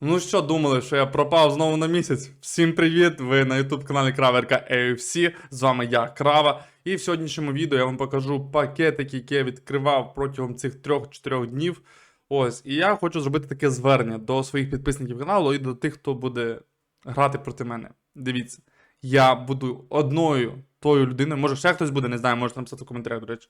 Ну що думали, що я пропав знову на місяць? Всім привіт! Ви на YouTube каналі Краверка AFC. З вами я, Крава. І в сьогоднішньому відео я вам покажу пакетик, який я відкривав протягом цих 3-4 днів. Ось, і я хочу зробити таке звернення до своїх підписників каналу і до тих, хто буде грати проти мене. Дивіться, я буду одною тою людиною, може ще хтось буде, не знаю, можете написати в коментарях, до речі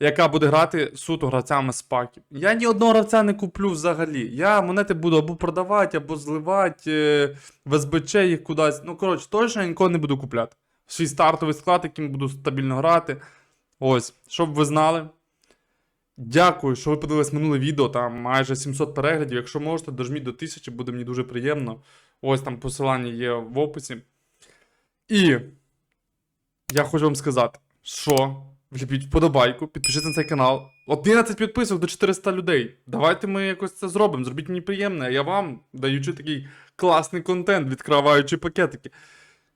яка буде грати суто гравцями з. Я ні одного гравця не куплю взагалі. Я монети буду або продавати, або зливати е, в СБЧ їх кудись. Ну, коротше, точно я нікого не буду купляти. Свій стартовий склад, яким буду стабільно грати. Ось, щоб ви знали. Дякую, що ви подивились минуле відео, там майже 700 переглядів. Якщо можете, дожміть до 1000, буде мені дуже приємно. Ось там посилання є в описі. І я хочу вам сказати, що вліпіть вподобайку, підпишіться на цей канал. 11 підписок до 400 людей. Давайте ми якось це зробимо. Зробіть мені приємне, а я вам даючи такий класний контент, відкриваючи пакетики.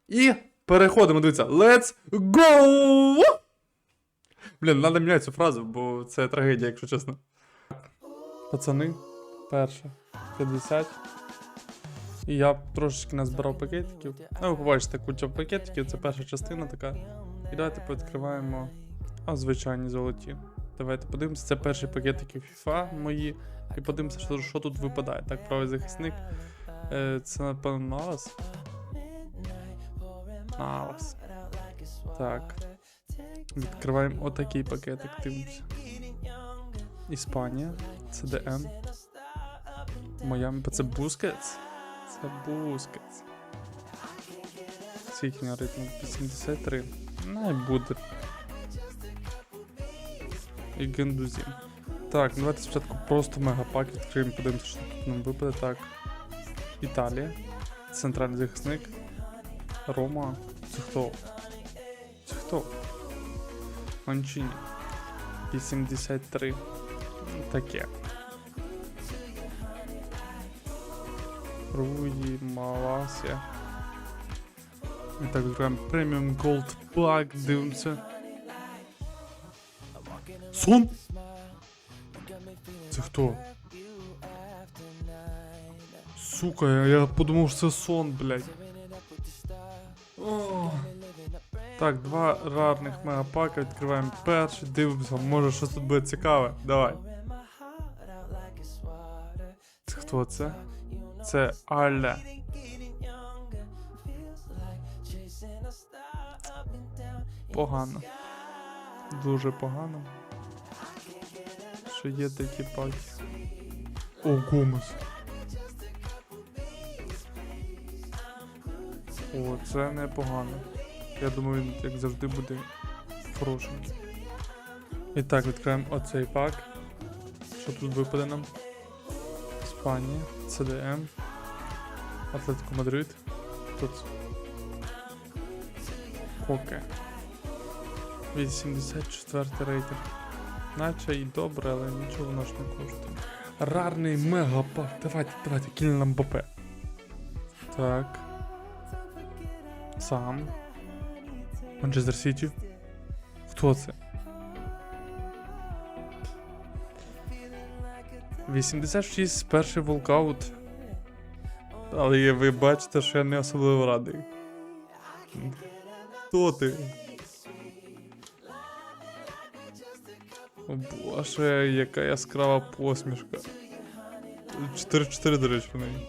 І переходимо, дивіться, let's go! Блін, треба міняти цю фразу, бо це трагедія, якщо чесно. Пацани, перше, 50. І я трошечки назбирав пакетиків. Ну, ви побачите куча пакетиків, це перша частина така. І давайте відкриваємо а, звичайні золоті. Давайте подивимося, це перші пакетики FIFA мої. І подивимося, що, що тут випадає. Так, правий захисник. Е, це, напевно, Навас. Навас. Так. Відкриваємо отакий пакетик, дивимося. Іспанія. CDM. Майами. Це Бускетс. Це Бускетс. Скільки на рейтинг? 83. Не буде. І Гендузі. Так, давайте спочатку просто мегапак відкриємо, подивимося, що тут нам випаде. Так. Італія. Центральний захисник. Рома. Це хто? Це хто? Манчині. 83. Таке. Руї, Маласія. І так, відкриваємо преміум Gold Pack, дивимося. Сон? Це хто? Сука, я, подумав, що це сон, блядь. О. Так, два рарних мегапака, відкриваємо перший, дивимося, може щось тут буде цікаве. Давай. Це Хто це? Це Аля. Погано. Дуже погано. Що є такі паки. О, Гомес. О, це непогано. Я думаю, він, як завжди, буде хорошенький. І так, відкриємо оцей пак. Що тут випаде нам? Іспанія, CDM, Атлетико Мадрид. Тут. Коке. 84 рейтинг. Наче і добре, але нічого ж не коштує. Рарний мегапак. Давайте, давайте, кілька нам БП. Так. Сам. Манчестер Сіті. Хто це? 86 перший волкаут. Але ви бачите, що я не особливо радий. Хто ти? О боже, яка яскрава посмішка. 4-4, до речі, в неї.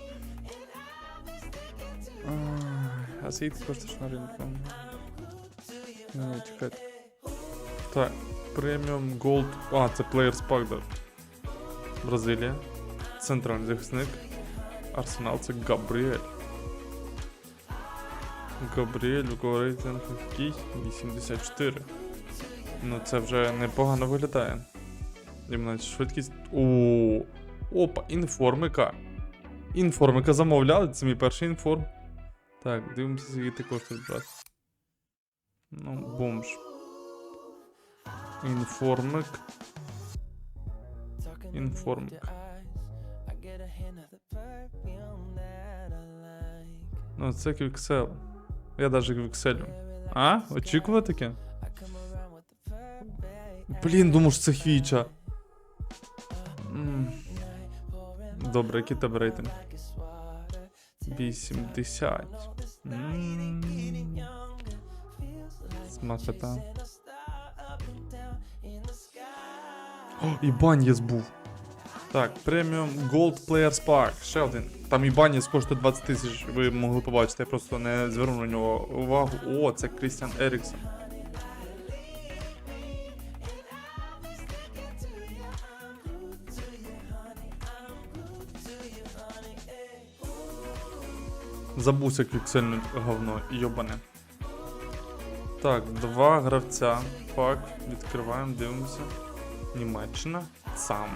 Ай, А скільки коштуєш на ринку? Не, чекайте. Так, преміум Gold. А, це Players Pack, да. Бразилія. Центральний захисник. Арсенал це Габріель. Габріель, у кого рейтинг який? 84. Ну, це вже непогано виглядає. Іменно швидкість. О, Опа, інформика. Інформика замовляли, це мій перший інформ. Так, дивимося, скільки ти коштує, брат. Ну, бомж. Інформик. Інформик. Ну, це квіксел. Я даже квікселю. А? Очікував таке? Блін, думав, що це хвіча. Добре, який тебе рейтинг? 80. М. Смакота. О, і Банєс був. Так, преміум Gold Players Park. Ще один. Там і Банєс коштує 20 тисяч, ви могли побачити, я просто не звернув на нього увагу. О, це Крістіан Еріксон. Забувся квіксельне говно, йобане. Так, два гравця. Пак, відкриваємо, дивимося. Німеччина. Сам.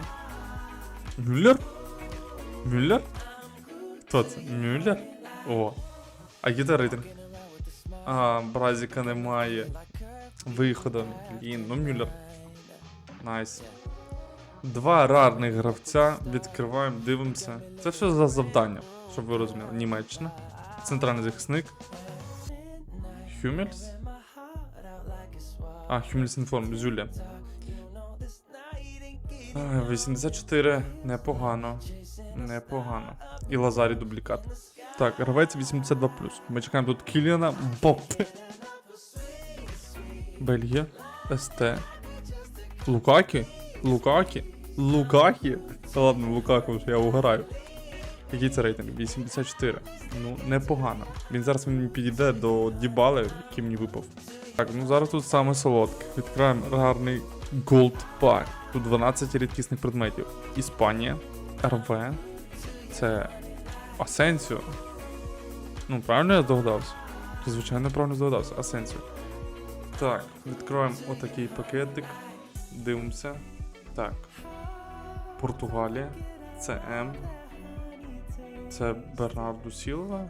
Мюллер? Мюллер? Хто це? Мюллер? О. А який? А, Бразіка немає. Виходу. Блін, ну Мюллер. Найс. Два рарних гравця. Відкриваємо, дивимося. Це все за завдання, щоб ви розуміли. Німеччина. Центральний захисник. Хюмельс. А, Хюмельс інформ, Зюля. А, 84, непогано. Непогано. І Лазарі дублікат. Так, гравець 82. Ми чекаємо тут Кіліана Боппе. Бельгія. СТ. Лукакі? Лукакі? Лукакі? Ладно, Лукаку, я угораю. Який це рейтинг? 84. Ну, непогано. Він зараз мені підійде до Дібали, який мені випав. Так, ну зараз тут саме солодке. Відкриваємо гарний Gold Pack. Тут 12 рідкісних предметів. Іспанія, РВ. Це Асенсіо. Ну, правильно я здогадався? То, звичайно, правильно здогадався. Асенсіо. Так, відкриваємо отакий пакетик. Дивимося. Так. Португалія. Це М. Це Бернарду Сілва.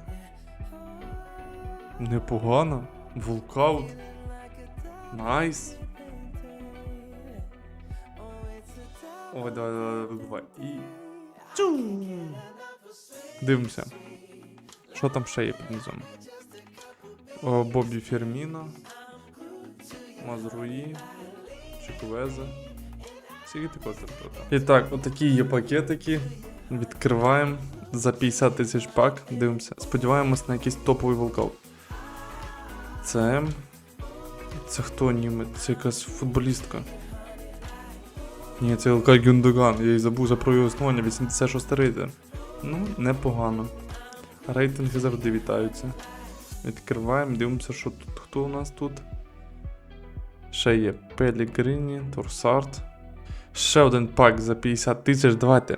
Непогано. Вулкаут. Найс. Ой, давай, давай, давай. І. Чу! Дивимося. Що там ще є під низом? О, Бобі Ферміно. Мазруї. Чекувеза. Скільки ти прота? І так, отакі є пакетики. Відкриваємо за 50 тисяч пак. Дивимося. Сподіваємось на якийсь топовий волкаут. Це. Це хто німець? Це якась футболістка. Ні, це ЛК Гюндоган. Я і забув за про його існування 86 рейтинг. Ну, непогано. Рейтинги завжди вітаються. Відкриваємо, дивимося, що тут. Хто у нас тут? Ще є Пелігрині, Торсарт. Ще один пак за 50 тисяч. Давайте.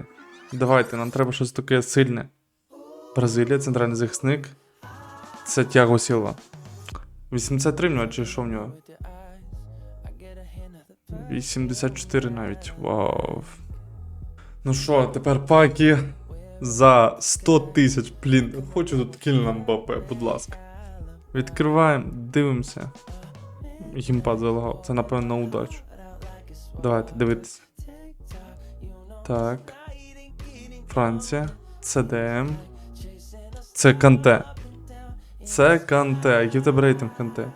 Давайте, нам треба щось таке сильне. Бразилія, центральний захисник. Це Тяго Сілва. 83 в нього чи що в нього? 84 навіть. Вау. Ну що, тепер паки за 100 тисяч. Блін, хочу тут кільна Мбаппе, будь ласка. Відкриваємо, дивимося. Гімпад залагав. Це напевно на удачу. Давайте дивитися. Так. Франція. ЦДМ. Це Канте. Це Канте. Який в тебе рейтинг Канте?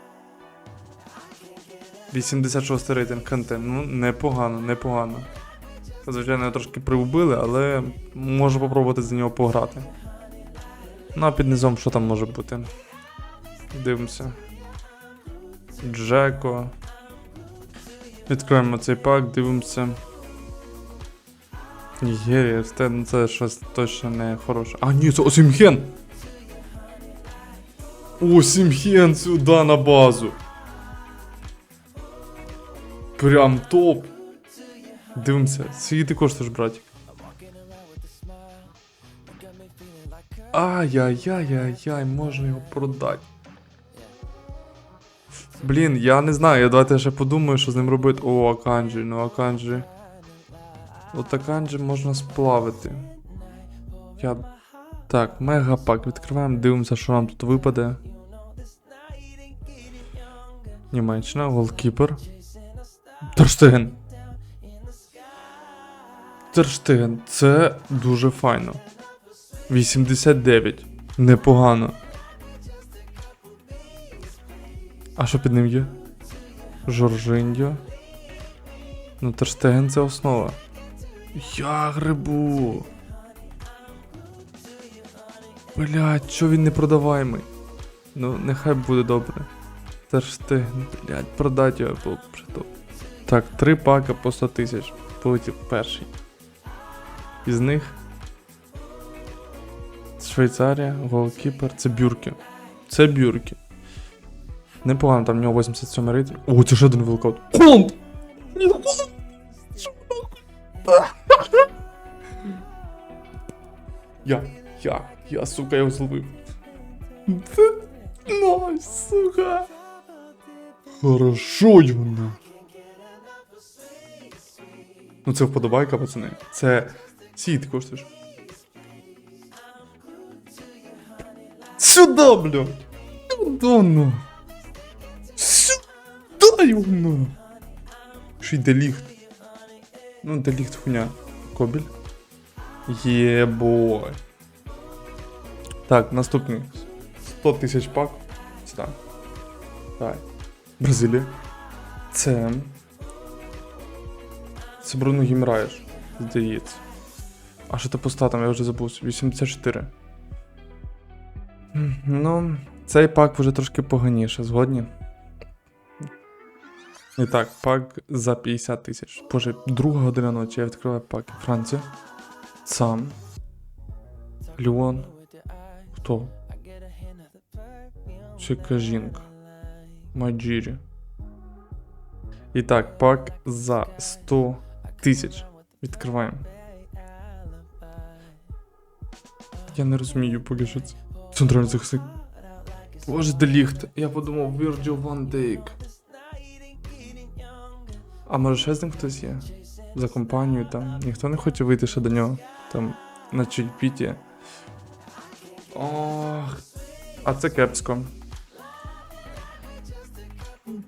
86 рейтинг Канте. Ну, непогано, непогано. Звичайно, його трошки приубили, але можу попробувати за нього пограти. Ну а під низом що там може бути? Дивимося. Джеко. Відкриємо цей пак, дивимося. Нігерія, це, це щось точно не хороше. А, ні, це Осімхен! Осімхен сюди на базу. Прям топ. Дивимося, скільки ти коштуєш, братик? Ай-яй-яй-яй-яй, можна його продати. Блін, я не знаю, я давайте ще подумаю, що з ним робити. О, Аканджі, ну Аканджі. От Аканджі можна сплавити. Я. Так, мегапак. Відкриваємо, дивимося, що нам тут випаде. Німеччина, голкіпер. Терштеген. Терштеген, це дуже файно. 89. Непогано. А що під ним є? Жоржиньо. Ну, Терштеген це основа. Я грибу. Блядь, що він не продаваємий? Ну, нехай буде добре. Це ж ти, блядь, продать його було б притул. Так, три пака по 100 тисяч. Полетів перший. Із них. Швейцарія, голкіпер, це бюрки. Це бюрки. Непогано, там в нього 87 рейтинг. О, це ще один вилкаут. Холанд! Я, я, я, сука, його зловив. Це Найс, сука. Хорошо його. Ну це вподобайка, пацани. Це сі ти коштуєш. Сюда, блядь! Сюда, ну! Сюда ну! Ще й деліхт. Ну, деліхт хуйня. Кобіль. Єбой. Так, наступний. 100 тисяч пак. Сюда. Давай. Бразилія. Це. Це Бруно Гімраєш. Здається. А що це по статам, я вже забув. 84. Ну, цей пак вже трошки поганіше, згодні. І так, пак за 50 тисяч. Боже, друга година ночі, я відкриваю пак. Франція. Сам. Ліон. Хто? Чека жінка. Маджірі. І так, пак за 100 тисяч. Відкриваємо. Я не розумію, поки що це. Центральний захисник. Боже, деліхт. Я подумав, Virgil Van Dijk. А може ще з ним хтось є? За компанію там. Ніхто не хоче вийти ще до нього. Там на чільпіті. Ох. А це кепсько.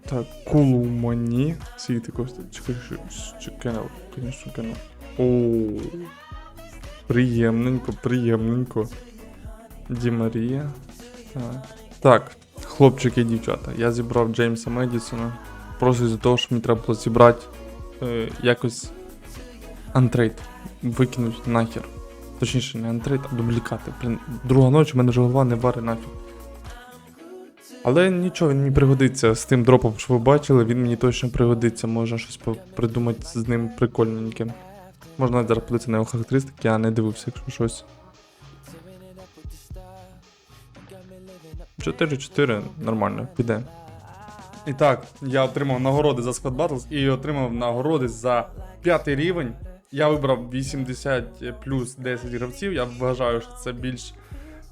Так, кулумані. Скільки коштує? Чекай, що- кинув, звісно, кинув. О. Приємненько, приємненько. Ді Марія. Так. Так, хлопчики і дівчата. Я зібрав Джеймса Медісона. Просто з-за того, що мені треба було зібрати е, якось антрейд. Викинуть нахер. Точніше, не антрейд, а дублікати. Блін, друга ночі в мене вже голова не варить нафіг. Але нічого, він мені пригодиться з тим дропом, що ви бачили, він мені точно пригодиться. Можна щось придумати з ним прикольненьке. Можна навіть зараз подивитися на його характеристики, я не дивився, якщо щось. 4-4 нормально, піде. І так, я отримав нагороди за Squad Battles і отримав нагороди за п'ятий рівень. Я вибрав 80 плюс 10 гравців. Я вважаю, що це більш,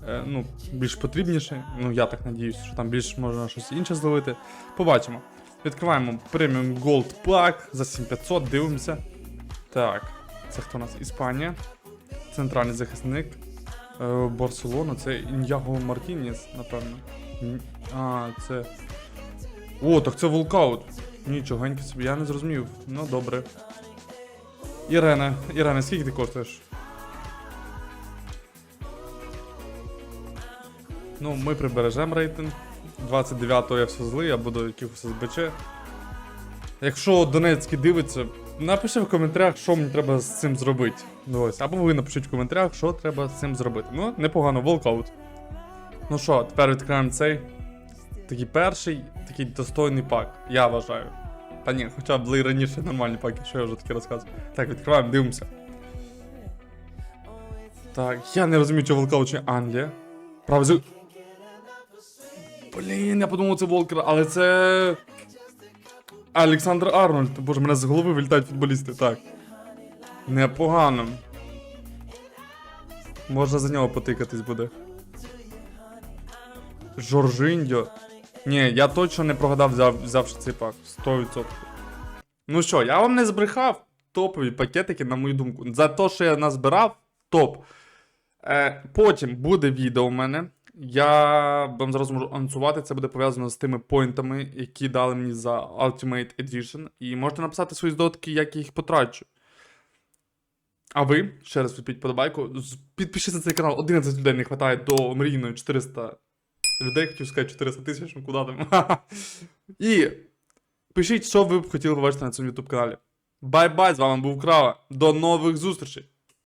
е, ну, більш потрібніше. Ну, я так надіюсь, що там більш можна щось інше зловити. Побачимо. Відкриваємо преміум Gold Pack за 7500, дивимося. Так, це хто у нас? Іспанія. Центральний захисник. Е, Барселона, це Іньяго Мартініс, напевно. А, це. О, так це волкаут. Нічогеньки собі, я не зрозумів. Ну добре. Ірена, Ірена, скільки ти коштуєш? Ну, ми прибережемо рейтинг. 29-го я все злий, я буду якихось СБЧ. Якщо Донецький дивиться, напиши в коментарях, що мені треба з цим зробити. Ну, ось. Або ви напишіть в коментарях, що треба з цим зробити. Ну, непогано, волкаут. Ну що, тепер відкриваємо цей. Такий перший, такий достойний пак, я вважаю. Та ні, хоча були раніше нормальні паки, що я вже таке розказую. Так, відкриваємо, дивимося. Так, я не розумію, чи волкаут чи Англія. Правда, Блін, я подумав, це Волкер, але це. Олександр Арнольд. Боже, мене з голови вилітають футболісти, так. Непогано. Можна за нього потикатись буде. Жоржиндьо. Ні, я точно не прогадав, взяв, взявши цей пак. 100%. Ну що, я вам не збрехав. Топові пакетики, на мою думку. За те, що я назбирав, топ. Е, потім буде відео у мене. Я вам зараз можу анонсувати. Це буде пов'язано з тими поінтами, які дали мені за Ultimate Edition. І можете написати свої здогадки, як я їх потрачу. А ви, ще раз відпіть подобайку. Підпишіться на цей канал. 11 людей не вистачає до мрійної 400 людей, хотів сказати 400 тисяч, ну куди там. І пишіть, що ви б хотіли побачити на цьому YouTube каналі. Бай-бай, з вами був Крава. До нових зустрічей!